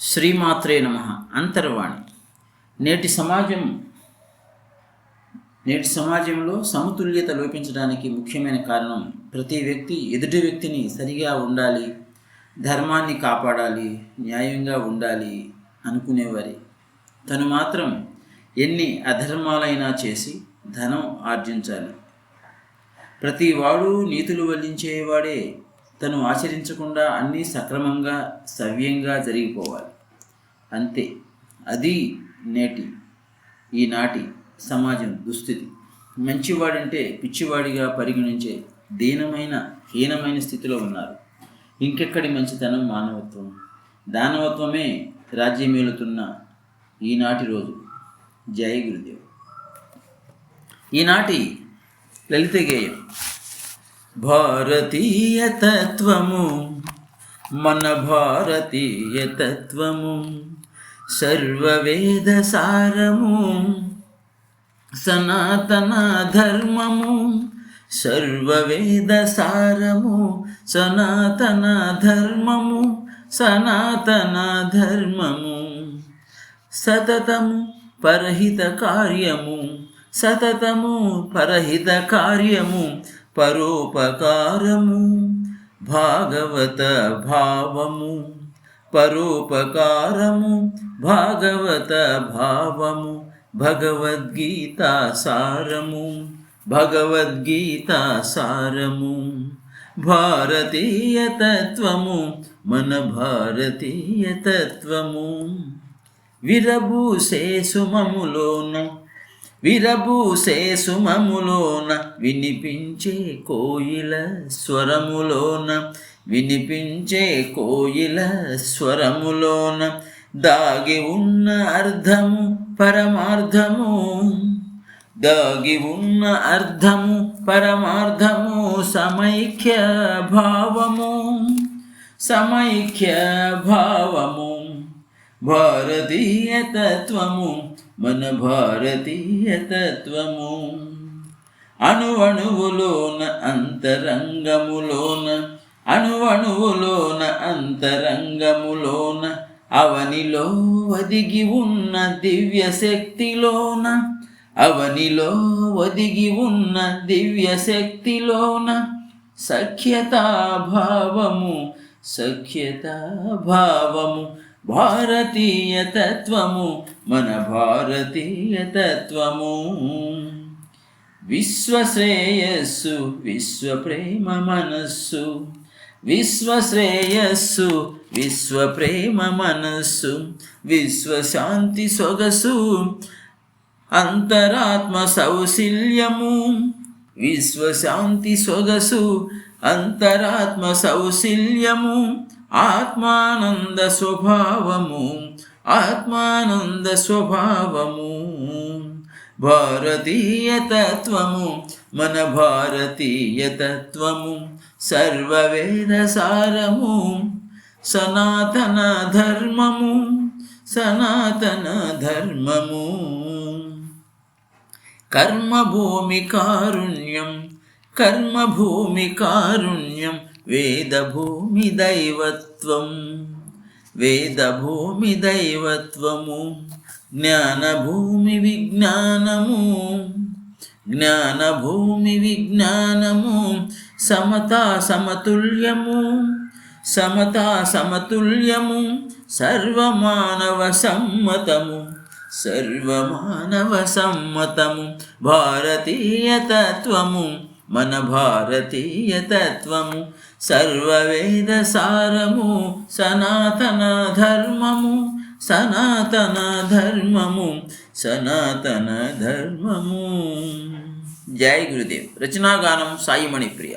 శ్రీమాత్రే నమ అంతర్వాణి. నేటి సమాజం నేటి సమాజంలో సమతుల్యత లోపించడానికి ముఖ్యమైన కారణం ప్రతి వ్యక్తి ఎదుటి వ్యక్తిని సరిగా ఉండాలి ధర్మాన్ని కాపాడాలి న్యాయంగా ఉండాలి అనుకునేవారి. తను మాత్రం ఎన్ని అధర్మాలైనా చేసి ధనం ఆర్జించాలి. ప్రతి వాడు నీతులు వల్లించేవాడే తను ఆచరించకుండా అన్నీ సక్రమంగా సవ్యంగా జరిగిపోవాలి. అంతే. అది నేటి ఈనాటి సమాజం దుస్థితి. మంచివాడంటే పిచ్చివాడిగా పరిగణించే దీనమైన హీనమైన స్థితిలో ఉన్నారు. ఇంకెక్కడి మంచితనం మానవత్వం? దానవత్వమే రాజ్యమేలుతున్న ఈనాటి రోజు. జయ గురుదేవ్. ఈనాటి లలిత గేయం. భారతీయ తత్వము మన భారతీయ తత్వము సర్వవేద సారము సనాతన ధర్మము సర్వవేద సారము సనాతన ధర్మము సనాతన ధర్మము సతతము పరహిత కార్యము సతతము పరహిత కార్యము పరోపకారము భాగవత భావము పరోపకారము భాగవత భావము భగవద్గీత సారము భగవద్గీత సారము భారతీయ తత్వము మన భారతీయ తత్వము విరబూసే సుమములోన విరబూసే సుమములోన వినిపించే కోయిల స్వరములోన వినిపించే కోయిల స్వరములోన దాగి ఉన్న అర్థము పరమార్థము దాగి ఉన్న అర్థము పరమార్థము సమైక్య భావము సమైక్య భావము. భారతీయ తత్వము మన భారతీయ తత్వము అణువణువులోన అంతరంగములోన అణువణువులోన అంతరంగములోన అవనిలో ఒదిగి ఉన్న దివ్య శక్తిలోన అవనిలో ఒదిగి ఉన్న దివ్య శక్తిలోన సఖ్యతా భావము సఖ్యతా భావము భారతీయ తత్వము మన భారతీయ తత్వము విశ్వశ్రేయస్సు విశ్వప్రేమ మనస్సు. విశ్వశ్రేయస్సు విశ్వప్రేమ మనస్సు. విశ్వశాంతి సొగసు అంతరాత్మ సౌశల్యము. విశ్వశాంతి సొగసు అంతరాత్మ సౌశల్యము. ఆత్మానంద స్వభావము ఆత్మానంద స్వభావము. భారతీయ తత్వము మన భారతీయ తత్వము సర్వవేద సారము సనాతన ధర్మము సనాతన ధర్మము. కర్మభూమి కారుణ్యం కర్మభూమి కారుణ్యం వేదభూమి దైవత్వం వేదభూమి దైవత్వము జ్ఞానభూమి విజ్ఞానము జ్ఞానభూమి విజ్ఞానము సమతా సమతుల్యము సమతా సమతుల్యము సర్వమానవ సమ్మతము సర్వమానవ సమ్మతము భారతీయ తత్వము మన భారతీయ తత్వము సర్వవేద సారము సనాతన ధర్మము సనాతన ధర్మము సనాతన ధర్మము. జై గురుదేవ్. రచనాగానం సాయి మణిప్రియ.